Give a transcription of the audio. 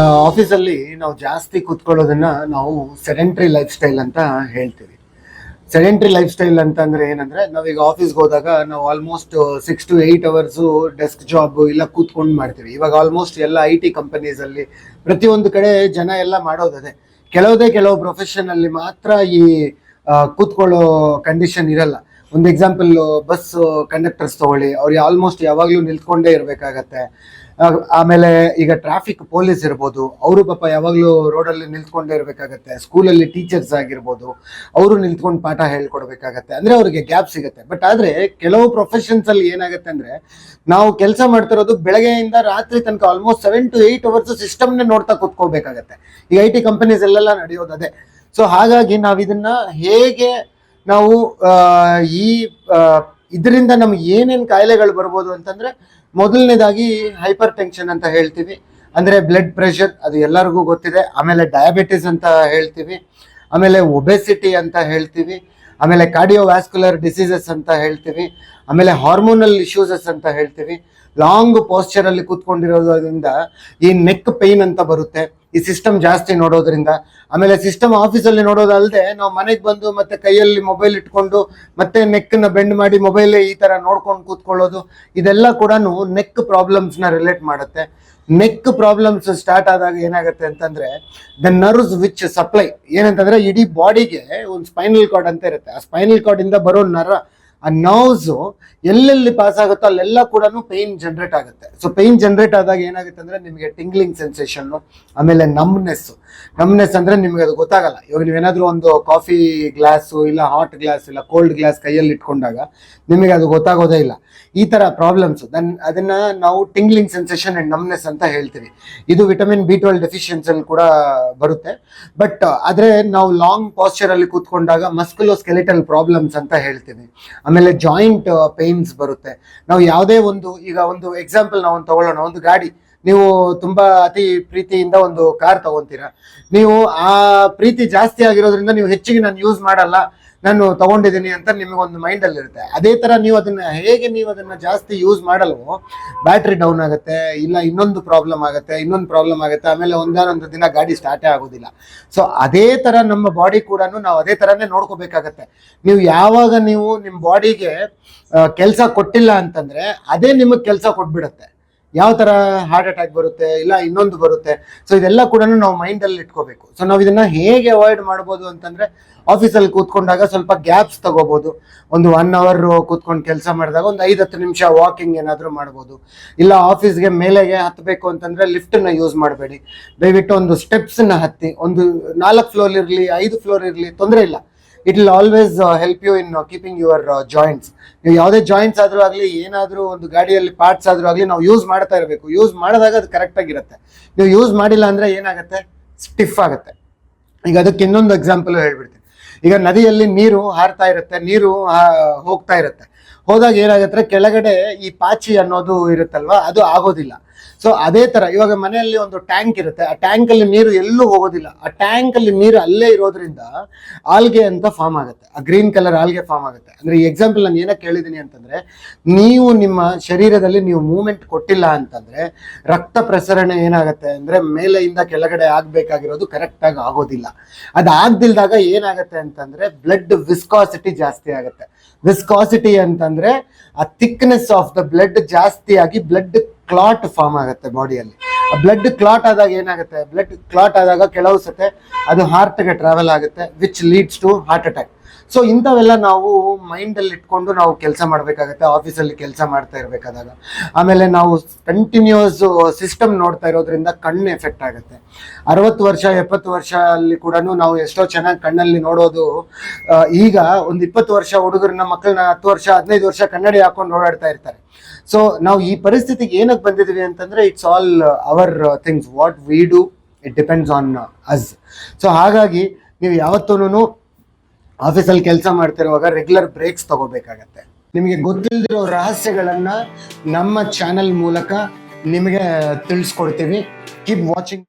ಆಫೀಸಲ್ಲಿ ನಾವು ಜಾಸ್ತಿ ಕೂತ್ಕೊಳ್ಳೋದನ್ನ ನಾವು ಸೆಡೆಂಟ್ರಿ ಲೈಫ್ ಸ್ಟೈಲ್ ಅಂತ ಹೇಳ್ತೀವಿ. ಸೆಡೆಂಟ್ರಿ ಲೈಫ್ ಸ್ಟೈಲ್ ಅಂತಂದ್ರೆ ಏನಂದ್ರೆ, ನಾವೀಗ ಆಫೀಸ್ಗೆ ಹೋದಾಗ ನಾವು almost six to eight hours desk job ಇಲ್ಲ ಕೂತ್ಕೊಂಡು ಮಾಡ್ತೀವಿ. ಇವಾಗ ಆಲ್ಮೋಸ್ಟ್ ಎಲ್ಲ ಐ ಟಿ ಕಂಪನೀಸಲ್ಲಿ ಪ್ರತಿಯೊಂದು ಕಡೆ ಜನ ಎಲ್ಲ ಮಾಡೋದದೆ. ಕೆಲವುದೇ ಕೆಲವು ಪ್ರೊಫೆಷನ್ ಅಲ್ಲಿ ಮಾತ್ರ ಈ ಕೂತ್ಕೊಳ್ಳೋ ಕಂಡೀಷನ್ ಇರಲ್ಲ. ಒಂದು ಎಕ್ಸಾಂಪಲ್ ಬಸ್ ಕಂಡಕ್ಟರ್ಸ್ ತಗೊಳ್ಳಿ. ಅವ್ರಿಗೆ ಆಲ್ಮೋಸ್ಟ್ ಯಾವಾಗಲೂ ನಿಲ್ತ್ಕೊಂಡೇ ಇರಬೇಕಾಗತ್ತೆ. ಆಮೇಲೆ ಈಗ ಟ್ರಾಫಿಕ್ ಪೊಲೀಸ್ ಇರ್ಬೋದು. ಅವರು ಪಾಪ ಯಾವಾಗಲೂ ರೋಡಲ್ಲಿ ನಿಲ್ತ್ಕೊಂಡೇ ಇರಬೇಕಾಗತ್ತೆ. ಸ್ಕೂಲಲ್ಲಿ ಟೀಚರ್ಸ್ ಆಗಿರ್ಬೋದು. ಅವರು ನಿಲ್ತ್ಕೊಂಡು ಪಾಠ ಹೇಳ್ಕೊಡ್ಬೇಕಾಗತ್ತೆ. ಅಂದರೆ ಅವರಿಗೆ ಗ್ಯಾಪ್ ಸಿಗುತ್ತೆ. ಬಟ್ ಆದರೆ ಕೆಲವು ಪ್ರೊಫೆಷನ್ಸಲ್ಲಿ ಏನಾಗುತ್ತೆ ಅಂದರೆ, ನಾವು ಕೆಲಸ ಮಾಡ್ತಿರೋದು ಬೆಳಗ್ಗೆಯಿಂದ ರಾತ್ರಿ ತನಕ almost seven to eight hours ಸಿಸ್ಟಮ್ನೇ ನೋಡ್ತಾ ಕೂತ್ಕೋಬೇಕಾಗತ್ತೆ ಈಗ ಐ ಟಿ ಕಂಪನೀಸ್ ಎಲ್ಲೆಲ್ಲ ನಡೆಯೋದು ಅದೇ. ಸೊ ಹಾಗಾಗಿ ನಾವು ಇದನ್ನ ಹೇಗೆ ನಾವು ಈ ಇದರಿಂದ ನಮ್ಗೆ ಏನೇನು ಕಾಯಿಲೆಗಳು ಬರ್ಬೋದು ಅಂತಂದ್ರೆ ಮೊದಲನೇದಾಗಿ ಹೈಪರ್ ಟೆನ್ಷನ್ ಅಂತ ಹೇಳ್ತೀವಿ. ಅಂದ್ರೆ ಬ್ಲಡ್ ಪ್ರೆಷರ್, ಅದು ಎಲ್ಲರಿಗೂ ಗೊತ್ತಿದೆ. ಆಮೇಲೆ ಡಯಾಬಿಟಿಸ್ ಅಂತ ಹೇಳ್ತೀವಿ. ಆಮೇಲೆ ಒಬೆಸಿಟಿ ಅಂತ ಹೇಳ್ತೀವಿ. ಆಮೇಲೆ ಕಾರ್ಡಿಯೋವ್ಯಾಸ್ಕ್ಯುಲರ್ ಡಿಸೀಸಸ್ ಅಂತ ಹೇಳ್ತೀವಿ. ಆಮೇಲೆ ಹಾರ್ಮೋನಲ್ ಇಶ್ಯೂಸಸ್ ಅಂತ ಹೇಳ್ತೀವಿ. ಲಾಂಗ್ ಪೋಸ್ಚರ್ ಅಲ್ಲಿ ಕೂತ್ಕೊಂಡಿರೋದ್ರಿಂದ ಈ ನೆಕ್ ಪೈನ್ ಅಂತ ಬರುತ್ತೆ. ಈ ಸಿಸ್ಟಮ್ ಜಾಸ್ತಿ ನೋಡೋದ್ರಿಂದ. ಆಮೇಲೆ ಸಿಸ್ಟಮ್ ಆಫೀಸಲ್ಲಿ ನೋಡೋದಲ್ಲದೆ ನಾವು ಮನೆಗೆ ಬಂದು ಮತ್ತೆ ಕೈಯಲ್ಲಿ ಮೊಬೈಲ್ ಇಟ್ಕೊಂಡು ಮತ್ತೆ ನೆಕ್ಕನ್ನ ಬೆಂಡ್ ಮಾಡಿ ಮೊಬೈಲ್ ಈ ತರ ನೋಡ್ಕೊಂಡು ಕೂತ್ಕೊಳ್ಳೋದು, ಇದೆಲ್ಲ ಕೂಡ ನೆಕ್ ಪ್ರಾಬ್ಲಮ್ಸ್ನ ರಿಲೇಟ್ ಮಾಡುತ್ತೆ. ನೆಕ್ ಪ್ರಾಬ್ಲಮ್ಸ್ ಸ್ಟಾರ್ಟ್ ಆದಾಗ ಏನಾಗುತ್ತೆ ಅಂತಂದ್ರೆ ದ ನರ್ವ್ಸ್ ವಿಚ್ ಸಪ್ಲೈ ಏನಂತಂದ್ರೆ ಇಡೀ ಬಾಡಿಗೆ ಒಂದು ಸ್ಪೈನಲ್ ಕಾರ್ಡ್ ಅಂತ ಇರುತ್ತೆ. ಆ ಸ್ಪೈನಲ್ ಕಾರ್ಡ್ ಇಂದ ಬರೋ ನರ ಆ ನರ್ವ್ಸ್ ಎಲ್ಲೆಲ್ಲಿ ಪಾಸ್ ಆಗುತ್ತೋ ಅಲ್ಲೆಲ್ಲ ಕೂಡ ಪೈನ್ ಜನರೇಟ್ ಆಗುತ್ತೆ. ಸೊ ಪೈನ್ ಜನರೇಟ್ ಆದಾಗ ಏನಾಗುತ್ತೆ ಅಂದ್ರೆ ನಿಮಗೆ ಟಿಂಗ್ಲಿಂಗ್ ಸೆನ್ಸೇಷನ್ನು ಆಮೇಲೆ ನಮ್ನೆಸ್ ನಮ್ನೆಸ್ ಅಂದ್ರೆ ನಿಮ್ಗೆ ಅದು ಗೊತ್ತಾಗಲ್ಲ. ಇವಾಗ ನೀವೇನಾದ್ರೂ ಒಂದು ಕಾಫಿ ಗ್ಲಾಸು ಇಲ್ಲ ಹಾಟ್ ಗ್ಲಾಸ್ ಇಲ್ಲ ಕೋಲ್ಡ್ ಗ್ಲಾಸ್ ಕೈಯಲ್ಲಿ ಇಟ್ಕೊಂಡಾಗ ನಿಮಗೆ ಅದು ಗೊತ್ತಾಗೋದೇ ಇಲ್ಲ. ಈ ತರ ಪ್ರಾಬ್ಲಮ್ಸ್ ದನ್ ಅದನ್ನ ನಾವು ಟಿಂಗ್ಲಿಂಗ್ ಸೆನ್ಸೇಷನ್ ಅಂಡ್ ನಮ್ನೆಸ್ ಅಂತ ಹೇಳ್ತೀವಿ. ಇದು ವಿಟಮಿನ್ ಬಿ ಟ್ವೆಲ್ ಡೆಫಿಷಿಯನ್ಸಿ ಕೂಡ ಬರುತ್ತೆ. ಬಟ್ ಆದ್ರೆ ನಾವು ಲಾಂಗ್ ಪಾಸ್ಚರ್ ಅಲ್ಲಿ ಕೂತ್ಕೊಂಡಾಗ ಮಸ್ಕುಲೋ ಸ್ಕೆಲಿಟಲ್ ಪ್ರಾಬ್ಲಮ್ಸ್ ಅಂತ ಹೇಳ್ತೀವಿ. ಆಮೇಲೆ ಜಾಯಿಂಟ್ ಪೇನ್ಸ್ ಬರುತ್ತೆ. ನಾವು ಯಾವುದೇ ಒಂದು, ಈಗ ಒಂದು ಎಕ್ಸಾಂಪಲ್ ನಾವು ತಗೊಳ್ಳೋಣ. ಒಂದು ಗಾಡಿ. ನೀವು ತುಂಬಾ ಅತಿ ಪ್ರೀತಿಯಿಂದ ಒಂದು ಕಾರ್ ತಗೊಂತೀರಾ. ನೀವು ಆ ಪ್ರೀತಿ ಜಾಸ್ತಿ ಆಗಿರೋದ್ರಿಂದ ನೀವು ಹೆಚ್ಚಿಗೆ ನಾನು ಯೂಸ್ ಮಾಡಲ್ಲ, ನಾನು ತಗೊಂಡಿದ್ದೀನಿ ಅಂತ ನಿಮಗೊಂದು ಮೈಂಡ್ ಅಲ್ಲಿ ಇರುತ್ತೆ. ಅದೇ ತರ ನೀವು ಅದನ್ನ ಹೇಗೆ ನೀವು ಅದನ್ನ ಜಾಸ್ತಿ ಯೂಸ್ ಮಾಡಲ್ವೋ ಬ್ಯಾಟ್ರಿ ಡೌನ್ ಆಗುತ್ತೆ, ಇಲ್ಲ ಇನ್ನೊಂದು ಪ್ರಾಬ್ಲಮ್ ಆಗುತ್ತೆ, ಇನ್ನೊಂದು ಪ್ರಾಬ್ಲಮ್ ಆಗುತ್ತೆ, ಆಮೇಲೆ ಒಂದಾನೊಂದು ದಿನ ಗಾಡಿ ಸ್ಟಾರ್ಟೇ ಆಗೋದಿಲ್ಲ. ಸೊ ಅದೇ ತರ ನಮ್ಮ ಬಾಡಿ ಕೂಡ ನಾವು ಅದೇ ತರನೇ ನೋಡ್ಕೋಬೇಕಾಗತ್ತೆ. ನೀವು ಯಾವಾಗ ನೀವು ನಿಮ್ಮ ಬಾಡಿಗೆ ಕೆಲಸ ಕೊಟ್ಟಿಲ್ಲ ಅಂತಂದ್ರೆ ಅದೇ ನಿಮಗೆ ಕೆಲಸ ಕೊಟ್ಬಿಡತ್ತೆ. ಯಾವ ತರ ಹಾರ್ಟ್ ಅಟ್ಯಾಕ್ ಬರುತ್ತೆ, ಇಲ್ಲ ಇನ್ನೊಂದು ಬರುತ್ತೆ. ಸೊ ಇದೆಲ್ಲ ಕೂಡ ನಾವು ಮೈಂಡ್ ಅಲ್ಲಿ ಇಟ್ಕೋಬೇಕು. ಸೊ ನಾವು ಇದನ್ನ ಹೇಗೆ ಅವಾಯ್ಡ್ ಮಾಡ್ಬೋದು ಅಂತಂದ್ರೆ ಆಫೀಸಲ್ಲಿ ಕೂತ್ಕೊಂಡಾಗ ಸ್ವಲ್ಪ ಗ್ಯಾಪ್ಸ್ ತಗೋಬಹುದು ಒಂದು ಒನ್ ಅವರ್ ಕೂತ್ಕೊಂಡು ಕೆಲಸ ಮಾಡಿದಾಗ ಒಂದು ಐದು ಹತ್ತು ನಿಮಿಷ ವಾಕಿಂಗ್ ಏನಾದರೂ ಮಾಡ್ಬೋದು. ಇಲ್ಲ ಆಫೀಸ್ಗೆ ಮೇಲೆಗೆ ಹತ್ತಬೇಕು ಅಂತಂದ್ರೆ ಲಿಫ್ಟನ್ನ ಯೂಸ್ ಮಾಡಬೇಡಿ. ದಯವಿಟ್ಟು ಒಂದು ಸ್ಟೆಪ್ಸನ್ನ ಹತ್ತಿ. ಒಂದು ನಾಲ್ಕು ಫ್ಲೋರ್ ಇರಲಿ, ಐದು ಫ್ಲೋರ್ ಇರಲಿ, ತೊಂದರೆ ಇಲ್ಲ. It will always help you in keeping your joints ನೀವು ಯಾವುದೇ ಜಾಯಿಂಟ್ಸ್ ಆದರೂ ಆಗಲಿ, ಏನಾದರೂ ಒಂದು ಗಾಡಿಯಲ್ಲಿ ಪಾರ್ಟ್ಸ್ ಆದರೂ ಆಗಲಿ, ನಾವು ಯೂಸ್ ಮಾಡ್ತಾ ಇರಬೇಕು. ಯೂಸ್ ಮಾಡಿದಾಗ ಅದು ಕರೆಕ್ಟ್ ಆಗಿರುತ್ತೆ. ನೀವು ಯೂಸ್ ಮಾಡಿಲ್ಲ ಅಂದರೆ ಏನಾಗುತ್ತೆ? ಸ್ಟಿಫ್ ಆಗುತ್ತೆ. ಈಗ ಅದಕ್ಕೆ ಇನ್ನೊಂದು ಎಕ್ಸಾಂಪಲ್ ಹೇಳ್ಬಿಡ್ತೀನಿ. ಈಗ ನದಿಯಲ್ಲಿ ನೀರು ಹಾರ್ತಾ ಇರುತ್ತೆ, ನೀರು ಹೋಗ್ತಾ ಇರುತ್ತೆ. ಹೋದಾಗ ಏನಾಗುತ್ತೆ? ಕೆಳಗಡೆ ಈ ಪಾಚಿ ಅನ್ನೋದು ಇರುತ್ತಲ್ವ, ಅದು ಆಗೋದಿಲ್ಲ. ಸೊ ಅದೇ ತರ, ಇವಾಗ ಮನೆಯಲ್ಲಿ ಒಂದು ಟ್ಯಾಂಕ್ ಇರುತ್ತೆ. ಆ ಟ್ಯಾಂಕ್ ಅಲ್ಲಿ ನೀರು ಎಲ್ಲೂ ಹೋಗೋದಿಲ್ಲ. ಆ ಟ್ಯಾಂಕ್ ಅಲ್ಲಿ ನೀರು ಅಲ್ಲೇ ಇರೋದ್ರಿಂದ ಆಲ್ಗೆ ಅಂತ ಫಾರ್ಮ್ ಆಗುತ್ತೆ. ಆ ಗ್ರೀನ್ ಕಲರ್ ಆಲ್ಗೆ ಫಾರ್ಮ್ ಆಗುತ್ತೆ. ಅಂದ್ರೆ ಈ ಎಕ್ಸಾಂಪಲ್ ನಾನು ಏನಕ್ಕೆ ಹೇಳಿದೀನಿ ಅಂತಂದ್ರೆ, ನೀವು ನಿಮ್ಮ ಶರೀರದಲ್ಲಿ ನೀವು ಮೂವ್ಮೆಂಟ್ ಕೊಟ್ಟಿಲ್ಲ ಅಂತಂದ್ರೆ, ರಕ್ತ ಪ್ರಸರಣ ಏನಾಗುತ್ತೆ ಅಂದ್ರೆ ಮೇಲೆಯಿಂದ ಕೆಳಗಡೆ ಆಗ್ಬೇಕಾಗಿರೋದು ಕರೆಕ್ಟ್ ಆಗಿ ಆಗೋದಿಲ್ಲ. ಅದಾಗ್ದಿಲ್ದಾಗ ಏನಾಗುತ್ತೆ ಅಂತಂದ್ರೆ ಬ್ಲಡ್ ವಿಸ್ಕಾಸಿಟಿ ಜಾಸ್ತಿ ಆಗುತ್ತೆ. ವಿಸ್ಕಾಸಿಟಿ ಅಂತಂದ್ರೆ, ಆ ಥಿಕ್ನೆಸ್ ಆಫ್ ದ ಬ್ಲಡ್ ಜಾಸ್ತಿ ಆಗಿ ಬ್ಲಡ್ ಕ್ಲಾಟ್ ಫಾರ್ಮ್ ಆಗುತ್ತೆ ಬಾಡಿಯಲ್ಲಿ ಬ್ಲಡ್ ಕ್ಲಾಟ್ ಆದಾಗ ಏನಾಗುತ್ತೆ? ಬ್ಲಡ್ ಕ್ಲಾಟ್ ಆದಾಗ ಕೆಲವು ಸತೆ ಅದು ಹಾರ್ಟ್ಗೆ ಟ್ರಾವೆಲ್ ಆಗುತ್ತೆ which leads to heart attack so ಇಂಥವೆಲ್ಲ ನಾವು ಮೈಂಡಲ್ಲಿ ಇಟ್ಕೊಂಡು ನಾವು ಕೆಲಸ ಮಾಡಬೇಕಾಗತ್ತೆ ಆಫೀಸಲ್ಲಿ ಕೆಲಸ ಮಾಡ್ತಾ ಇರಬೇಕಾದಾಗ. ಆಮೇಲೆ ನಾವು ಕಂಟಿನ್ಯೂಸ್ ಸಿಸ್ಟಮ್ ನೋಡ್ತಾ ಇರೋದ್ರಿಂದ ಕಣ್ಣು ಎಫೆಕ್ಟ್ ಆಗುತ್ತೆ. ಅರವತ್ತು ವರ್ಷ, ಎಪ್ಪತ್ತು ವರ್ಷ ಅಲ್ಲಿ ಕೂಡ ನಾವು ಎಷ್ಟೋ ಚೆನ್ನಾಗಿ ಕಣ್ಣಲ್ಲಿ ನೋಡೋದು ಈಗ ಒಂದು ಇಪ್ಪತ್ತು ವರ್ಷ ಹುಡುಗರನ್ನ ಮಕ್ಕಳನ್ನ ಹತ್ತು ವರ್ಷ, ಹದಿನೈದು ವರ್ಷ ಕನ್ನಡಿ ಹಾಕೊಂಡು ಓಡಾಡ್ತಾ ಇರ್ತಾರೆ. ಸೊ ನಾವು ಈ ಪರಿಸ್ಥಿತಿಗೆ ಏನಕ್ಕೆ ಬಂದಿದ್ದೀವಿ ಅಂತಂದ್ರೆ it's all our things what we do it depends on us so ಹಾಗಾಗಿ ನೀವು ಯಾವತ್ತೂ ಆಫೀಸಲ್ಲಿ ಕೆಲಸ ಮಾಡ್ತಿರುವಾಗ ರೆಗ್ಯುಲರ್ ಬ್ರೇಕ್ಸ್ ತಗೋಬೇಕಾಗತ್ತೆ. ನಿಮಗೆ ಗೊತ್ತಿಲ್ಲದಿರೋ ರಹಸ್ಯಗಳನ್ನ ನಮ್ಮ ಚಾನೆಲ್ ಮೂಲಕ ನಿಮಗೆ ತಿಳಿಸ್ಕೊಡ್ತೀವಿ. Keep watching